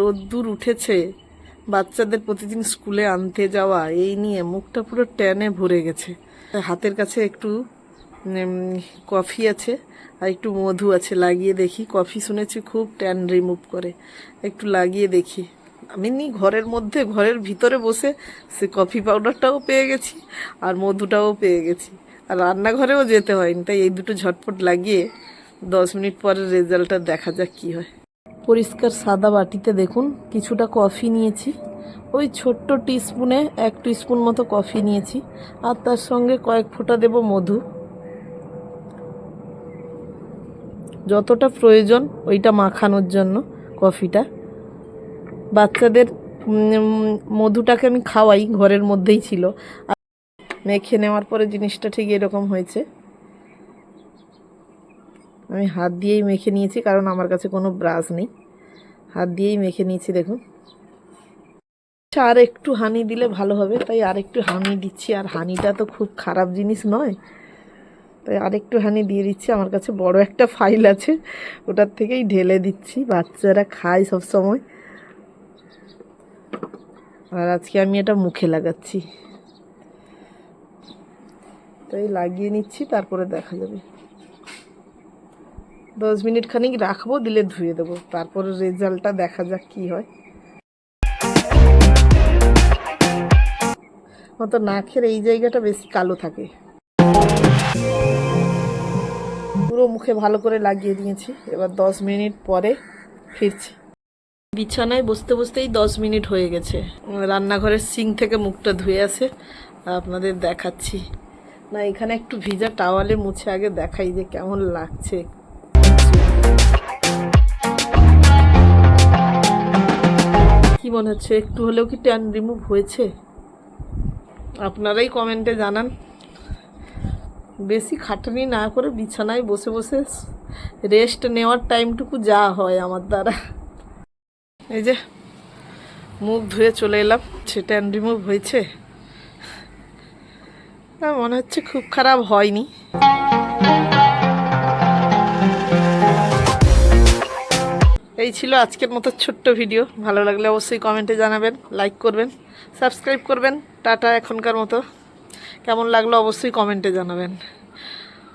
রোদ্দুর উঠেছে, বাচ্চাদের প্রতিদিন স্কুলে আনতে যাওয়া, এই নিয়ে মুখটা পুরো ট্যানে ভরে গেছে। হাতের কাছে একটু কফি আছে, আর একটু মধু আছে, লাগিয়ে দেখি। কফি শুনেছি খুব ট্যান রিমুভ করে। একটু লাগিয়ে দেখি। আমি নি ঘরের মধ্যে, ঘরের ভিতরে বসে সে কফি পাউডারটাও পেয়ে গেছি, আর মধুটাও পেয়ে গেছি। আর রান্নাঘরেও যেতে হয়নি, তাই এই দুটো ঝটপট লাগিয়ে দশ মিনিট পরে রেজাল্টটা দেখা যাক কি হয়। পরিষ্কার সাদা বাটিতে দেখুন, কিছুটা কফি নিয়েছি। ওই ছোট্ট টিস্পুনে এক টিস্পুন মতো কফি নিয়েছি, আর তার সঙ্গে কয়েক ফোঁটা দেব মধু। যতটা প্রয়োজন ওইটা মাখানোর জন্য কফিটা। বাচ্চাদের মধুটাকে আমি খাওয়াই, ঘরের মধ্যেই ছিল। মেখে নেওয়ার পরে জিনিসটা ঠিক এরকম হয়েছে। আমি হাত দিয়েই মেখে নিয়েছি, কারণ আমার কাছে কোনো ব্রাশ নেই। হাত দিয়েই মেখে নিয়েছি, দেখুন। আর একটু হানি দিলে ভালো হবে, তাই আর একটু হানি দিচ্ছি। আর হানিটা তো খুব খারাপ জিনিস নয়। তাই আর একটু হানি দিয়ে দিচ্ছি। আমার কাছে বড় একটা ফাইল আছে, ওটার থেকেই ঢেলে দিচ্ছি। বাচ্চারা খায় সব সময়। আর আজকে আমি এটা মুখে লাগাচ্ছি। তাই লাগিয়ে নিচ্ছি, তারপরে দেখা যাবে। দশ মিনিট খানিক রাখব, দিলে ধুয়ে দেবো। তারপরে রেজাল্টটা দেখা যাক কি হয়। মতো নাকের এই জায়গাটা বেশি কালো থাকে। পুরো মুখে ভালো করে লাগিয়ে দিয়েছি। এবার দশ মিনিট পরে ফিরছি। বিছানায় বসতে বসতেই দশ মিনিট হয়ে গেছে। রান্নাঘরের সিং থেকে মুখটা ধুয়ে আসে আপনাদের দেখাচ্ছি। না, এখানে একটু ভিজা টাওয়ালে মুছে আগে দেখাই যে কেমন লাগছে। কি মনে হচ্ছে? একটু হলেও কি ট্যান রিমুভ হয়েছে? আপনারাই কমেন্টে জানান। বেশি খাটনি না করে বিছানায় বসে বসে রেস্ট নেওয়ার টাইমটুকু যা হয় আমার দ্বারা। এই যে, মুখ ধুয়ে চলে এলাম, সে ট্যান রিমুভ হয়েছে। মনে হচ্ছে খুব খারাপ হয়নি। এই ছিল আজকের মতো ছোট্ট ভিডিও। ভালো লাগলে অবশ্যই কমেন্টে জানাবেন লাইক করবেন সাবস্ক্রাইব করবেন। টাটা এখনকার মতো। কেমন লাগল অবশ্যই কমেন্টে জানাবেন।